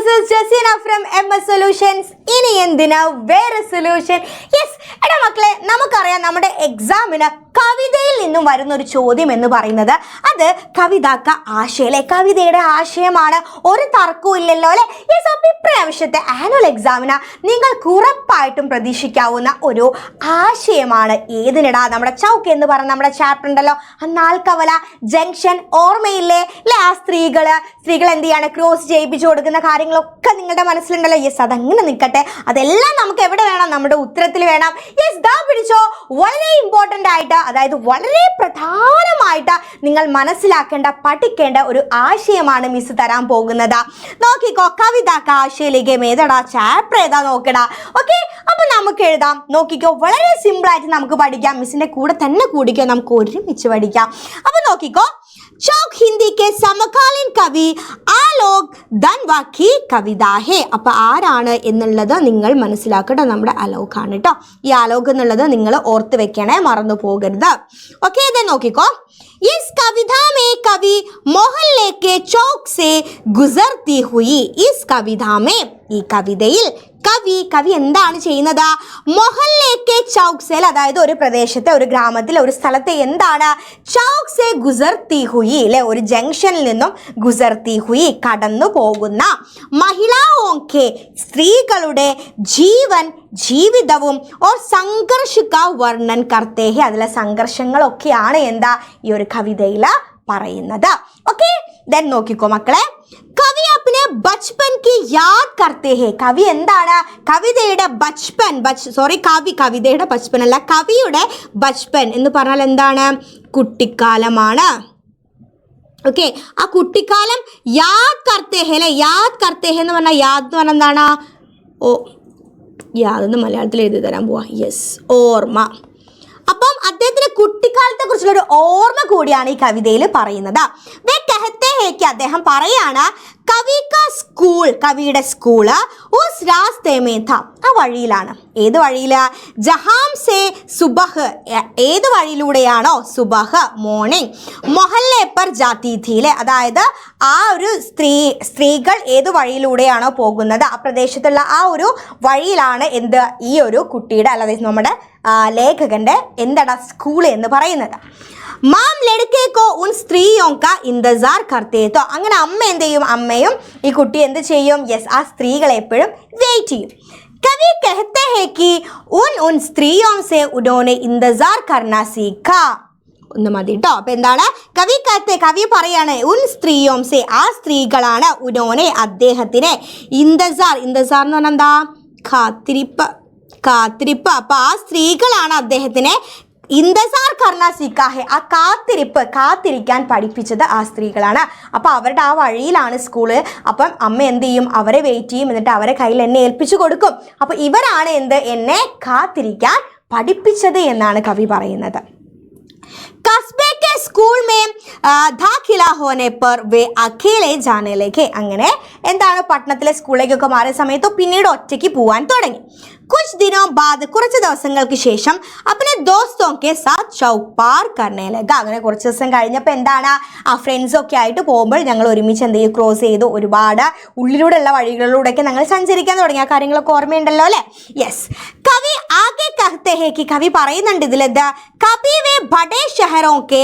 This is Jaseena from M S solutions ഇനി എന്തിനാ വേറെ സൊല്യൂഷൻ യെസ് എടാ മക്കളെ നമുക്കറിയാം നമ്മുടെ എക്സാമിന് കവിതയിൽ നിന്നും വരുന്ന ഒരു ചോദ്യം എന്ന് പറയുന്നത് അത് കവിതാക്ക ആശയല്ലേ? കവിതയുടെ ആശയമാണ്. ഒരു തർക്കവും ഇല്ലല്ലോ അല്ലെ? യെസ് അപ്പോൾ ഇപ്രാവശ്യത്തെ ആനുവൽ എക്സാമിന് നിങ്ങൾക്ക് ഉറപ്പായിട്ടും പ്രതീക്ഷിക്കാവുന്ന ഒരു ആശയമാണ് ഏതിനിടാ? നമ്മുടെ ചൗക്ക് എന്ന് പറഞ്ഞ നമ്മുടെ ചാപ്റ്റർ ഉണ്ടല്ലോ. ആ നാൽക്കവല ജംഗ്ഷൻ ഓർമ്മയില്ലേ? അല്ലെ? ആ സ്ത്രീകൾ സ്ത്രീകൾ എന്ത് ചെയ്യാണ്? ക്രോസ് ചെയ്യിപ്പിച്ചു കൊടുക്കുന്ന കാര്യങ്ങളൊക്കെ നിങ്ങളുടെ മനസ്സിലുണ്ടല്ലോ. യെസ് അതങ്ങനെ നിൽക്കട്ടെ. അതെല്ലാം നമുക്ക് എവിടെ വേണം? നമ്മുടെ ഉത്തരത്തിൽ വേണം. യെസ് ദാ പിടിച്ചോ. വളരെ ഇമ്പോർട്ടന്റ് ആയിട്ട് അതായത് വളരെ പ്രധാനമായിട്ട് നിങ്ങൾ മനസ്സിലാക്കേണ്ട പഠിക്കേണ്ട ഒരു ആശയമാണ് മിസ് തരാൻ പോകുന്നത്. നോക്കിക്കോ കവിത ആശയലേക്ക് ഏതടാ ചാപ്റ്റർ ഏതാ നോക്കടാ. ഓക്കെ അപ്പൊ നമുക്ക് എഴുതാം. നോക്കിക്കോ വളരെ സിമ്പിൾ ആയിട്ട് നമുക്ക് പഠിക്കാം. മിസ്സിന്റെ കൂടെ തന്നെ കൂടിക്കോ നമുക്ക് ഒരുമിച്ച് പഠിക്കാം. അപ്പൊ നോക്കിക്കോ ചോക് ഹിന്ദി സമകാലീൻ കവി ആലോക് ധൻവ की കവിത ഹേ അപ്പൊ ആരാണ് എന്നുള്ളത് നിങ്ങൾ മനസ്സിലാക്കട്ടെ നമ്മുടെ അലോക് ആണ് കേട്ടോ ഈ ആലോക് എന്നുള്ളത് നിങ്ങൾ ഓർത്ത് വെക്കണേ മറന്നു പോകരുത് ഓക്കെ ഇത് നോക്കിക്കോ इस कविता में कवि मोहल्ले के चौक से गुजरती हुई इस कविता में ഈ കവിതയിൽ കവി കവി എന്താണ് ചെയ്യുന്നത്? മൊഹല്ലേക്ക് ചൗക്സേൽ അതായത് ഒരു പ്രദേശത്തെ ഒരു ഗ്രാമത്തിലെ ഒരു സ്ഥലത്തെ എന്താണ്? ചൗക്സെ ഗുസർത്തി ഹുയി അല്ലെ ഒരു ജംഗ്ഷനിൽ നിന്നും ഗുസർത്തി ഹുയി കടന്നു പോകുന്ന മഹിളാओं സ്ത്രീകളുടെ ജീവൻ ജീവിതവും ഓർ സംഘർഷിക്ക വർണൻ കർത്തേഹി. അതിലെ സംഘർഷങ്ങളൊക്കെയാണ് എന്താ? ഈ ഒരു കവിതയിൽ പറയുന്നത്. ഓക്കെ ദെൻ നോക്കിക്കോ മക്കളെ. കവി അപ്പിനെ കി യാദ് കർത്തേ ഹേ കവി എന്താണ്? കവിതയുടെ ബച്പൻ ബച്ച് സോറി കവി കവിതയുടെ ബച്പൻ അല്ല കവിയുടെ ബച്പൻ എന്ന് പറഞ്ഞാൽ എന്താണ്? കുട്ടിക്കാലമാണ്. ഓക്കെ ആ കുട്ടിക്കാലം യാദ് കർത്തേ ഹേ അല്ലെ? യാദ് കർത്തേ ഹേ എന്ന് പറഞ്ഞാൽ യാദ് എന്ന് പറഞ്ഞാൽ എന്താണ്? ഓ യാദ് എന്ന് മലയാളത്തിൽ എഴുതി തരാൻ പോവാ. യെസ് ഓർമ്മ. അപ്പം അദ്ദേഹത്തിന്റെ കുട്ടിക്കാലത്തെ കുറിച്ചുള്ള ഒരു ഓർമ്മ കൂടിയാണ് ഈ കവിതയിൽ പറയുന്നത്. അദ്ദേഹം പറയാണ് കവി സ്കൂൾ കവിയുടെ സ്കൂൾ ഉസ് രാസ്തേമേ ആ വഴിയിലാണ്. ഏത് വഴിയിൽ? ജഹാം സേ സുബഹ്. ഏത് വഴിയിലൂടെയാണോ സുബഹ് മോർണിംഗ് മൊഹല്ലെ പർ ജാതി ഥീലെ അതായത് ആ ഒരു സ്ത്രീ സ്ത്രീകൾ ഏത് വഴിയിലൂടെയാണോ പോകുന്നത്? ആ പ്രദേശത്തുള്ള ആ ഒരു വഴിയിലാണ് എന്ത് ഈ ഒരു കുട്ടിയുടെ അല്ലാതെ നമ്മുടെ ലേഖകന്റെ എന്തടാ സ്കൂൾ എന്ന് പറയുന്നത്. മാം ലടുക്കേക്കോ ഉൻ സ്ത്രീയോ കാ ഇന്തസാർ കർത്തേത്തോ. അങ്ങനെ അമ്മ എന്ത് ചെയ്യും? അമ്മയും ഈ കുട്ടി എന്ത് ചെയ്യും? യെസ് ആ സ്ത്രീകളെ എപ്പോഴും വെയിറ്റ് ചെയ്യും. കവി कहते हैं कि उन उन स्त्रियों से उन्होंने इंतजार करना सीखा ഒന്ന് മതി കേട്ടോ അപ്പൊ എന്താണ് കവി കത്തെ കവി പറയാണ് ഉൻ സ്ത്രീയോം സെ ആ സ്ത്രീകളാണ് ഉനോനെ അദ്ദേഹത്തിനെ ഇന്തസാർ ഇന്തസാർ എന്ന് പറഞ്ഞാൽ എന്താ കാത്തിരിപ്പ് കാത്തിരിപ്പ് അപ്പൊ ആ സ്ത്രീകളാണ് അദ്ദേഹത്തിനെ ഇന്തസാർ കർണ സിക്കാഹെ ആ കാത്തിരിപ്പ് കാത്തിരിക്കാൻ പഠിപ്പിച്ചത് ആ സ്ത്രീകളാണ്. അപ്പോൾ അവരുടെ ആ വഴിയിലാണ് സ്കൂൾ. അപ്പം അമ്മ എന്ത് ചെയ്യും? അവരെ വെയിറ്റ് ചെയ്യും. എന്നിട്ട് അവരെ കയ്യിൽ എന്നെ ഏൽപ്പിച്ചു കൊടുക്കും. അപ്പോൾ ഇവരാണ് എന്ത്? എന്നെ കാത്തിരിക്കാൻ പഠിപ്പിച്ചത് എന്നാണ് കവി പറയുന്നത്. കസ്ബെ സ്കൂൾ മേ ദാഖില ഹോനെ പർ വേ അഖേലെ ജാനയിലേക്ക്. അങ്ങനെ എന്താണ് പട്ടണത്തിലെ സ്കൂളിലേക്കൊക്കെ മാറിയ സമയത്ത് പിന്നീട് ഒറ്റയ്ക്ക് പോവാൻ തുടങ്ങി. കുച്ച് ദിനോ ബാദ് കുറച്ച് ദിവസങ്ങൾക്ക് ശേഷം അപ്പനെ ദോസ്തോക്കെ സാത്ത് ചൗക്ക് പാർ കർണയിലേക്ക് അങ്ങനെ കുറച്ച് ദിവസം കഴിഞ്ഞപ്പോൾ എന്താണ് ആ ഫ്രണ്ട്സൊക്കെ ആയിട്ട് പോകുമ്പോൾ ഞങ്ങൾ ഒരുമിച്ച് എന്ത് ചെയ്യും ക്രോസ് ചെയ്തു. ഒരുപാട് ഉള്ളിലൂടെയുള്ള വഴികളിലൂടെയൊക്കെ ഞങ്ങൾ സഞ്ചരിക്കാൻ തുടങ്ങി. ആ കാര്യങ്ങളൊക്കെ ഓർമ്മയുണ്ടല്ലോ അല്ലേ? യെസ് കവി ആകെ കഹത്തെ ഹേ കി കവി പറയുന്നുണ്ട് ഇതിലെന്ത്? കവി വേ बड़े शहरों के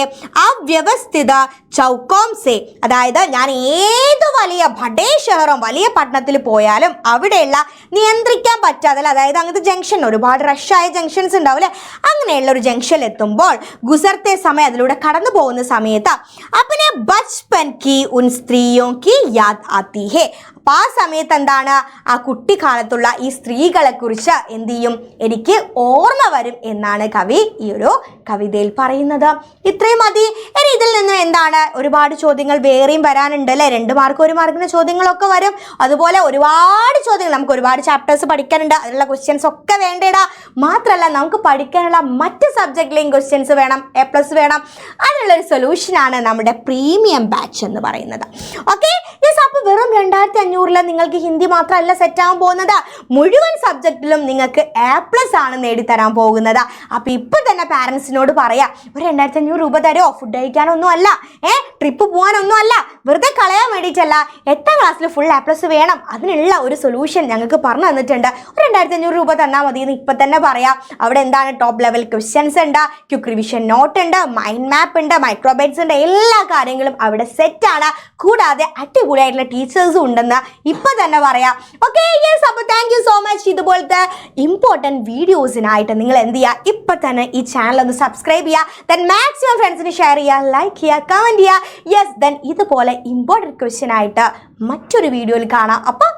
അവ്യവസ്ഥിത ചൗക്കോം സെ അതായത് ഞാൻ ഏത് വലിയ ഭടേ ഷഹറും വലിയ പട്ടണത്തിൽ പോയാലും അവിടെയുള്ള നിയന്ത്രിക്കാൻ പറ്റാതെ അതായത് അങ്ങനത്തെ ജംഗ്ഷൻ ഒരുപാട് റഷായ ജംഗ്ഷൻസ് ഉണ്ടാവില്ലേ? അങ്ങനെയുള്ള ഒരു ജംഗ്ഷനിൽ എത്തുമ്പോൾ ഗുസർത്തെ സമയം അതിലൂടെ കടന്നു പോകുന്ന സമയത്ത്. അപ്പനെ ബച്ച്പൻ കി ഉൻ സ്ത്രീയോ കി യാദ് ആത്തി ഹേ അപ്പൊ ആ സമയത്ത് എന്താണ് ആ കുട്ടിക്കാലത്തുള്ള ഈ സ്ത്രീകളെ കുറിച്ച് എന്ത് ചെയ്യും? എനിക്ക് ഓർമ്മ വരും എന്നാണ് കവി ഈ ഒരു കവിതയിൽ പറയുന്നത്. ഇത്രയും മതി. ഇനി ഇതിൽ നിന്ന് എന്താണ്? ഒരുപാട് ചോദ്യങ്ങൾ വേറെയും വരാനുണ്ട് അല്ലേ? രണ്ട് മാർക്ക് ഒരു മാർക്കിന് ചോദ്യങ്ങളൊക്കെ വരും. അതുപോലെ ഒരുപാട് ചോദ്യങ്ങൾ. നമുക്ക് ഒരുപാട് ചാപ്റ്റേഴ്സ് പഠിക്കാനുണ്ട്. അതിനുള്ള ക്വസ്റ്റ്യൻസ് ഒക്കെ വേണ്ടേടാ. മാത്രമല്ല നമുക്ക് പഠിക്കാനുള്ള മറ്റ് സബ്ജക്റ്റിലെയും ക്വസ്റ്റ്യൻസ് വേണം. എ പ്ലസ് വേണം. അതിനുള്ളൊരു സൊല്യൂഷനാണ് നമ്മുടെ പ്രീമിയം ബാച്ച് എന്ന് പറയുന്നത്. ഓക്കെ അപ്പോൾ വെറും രണ്ടായിരത്തി അഞ്ഞൂറിൽ നിങ്ങൾക്ക് ഹിന്ദി മാത്രമല്ല സെറ്റ് ആവാൻ പോകുന്നത്. മുഴുവൻ സബ്ജക്റ്റിലും നിങ്ങൾക്ക് എ പ്ലസ് ആണ് നേടിത്തരാൻ പോകുന്നത്. അപ്പോൾ ഇപ്പം തന്നെ പാരൻസിനോട് പറയാം ഒരു രണ്ടായിരത്തി അഞ്ഞൂറ് രൂപ തരുമോ ഫുഡ് കഴിക്കാനൊന്നും അല്ല. ഏ? ട്രിപ്പ് പോകാനൊന്നും അല്ല. വെറുതെ കളയാൻ വേണ്ടിയിട്ടല്ല. എട്ടാം ക്ലാസ്സിൽ ഫുൾ എ പ്ലസ് വേണം. അതിനുള്ള ഒരു സൊല്യൂഷൻ ഞങ്ങൾക്ക് പറഞ്ഞു തന്നിട്ടുണ്ട്. ഒരു രണ്ടായിരത്തി അഞ്ഞൂറ് രൂപ തന്നാൽ മതി എന്ന് ഇപ്പം തന്നെ പറയാം. അവിടെ എന്താണ്? ടോപ്പ് ലെവൽ ക്വസ്റ്റ്യൻസ് ഉണ്ട്. ക്യുക്ക് റിവിഷൻ നോട്ട് ഉണ്ട്. മൈൻഡ് മാപ്പ് ഉണ്ട്. മൈക്രോബൈറ്റ്സ് ഉണ്ട്. എല്ലാ കാര്യങ്ങളും അവിടെ സെറ്റ് ആണ്. കൂടാതെ അടിപൊളിയായിട്ടുള്ള ടീച്ചേഴ്സും ഉണ്ടെന്ന് ഇപ്പം തന്നെ പറയാം. ഓക്കെ യെസ് അപ്പോൾ താങ്ക് യു സോ മച്ച് ഇതുപോലത്തെ ഇമ്പോർട്ടന്റ് വീഡിയോസിനായിട്ട് നിങ്ങൾ എന്ത് ചെയ്യുക ഇപ്പൊ തന്നെ ഈ ചാനൽ ഒന്ന് സബ്സ്ക്രൈബ് ചെയ്യുക ദെൻ മാക്സിമം ഫ്രണ്ട്സിന് ഷെയർ ചെയ്യുക ലൈക്ക് ചെയ്യുക കമന്റ് ചെയ്യുക യെസ് ദെൻ ഇതുപോലെ ഇമ്പോർട്ടന്റ് ക്വസ്റ്റ്യൻ ആയിട്ട് മറ്റൊരു വീഡിയോയിൽ കാണാം. അപ്പോൾ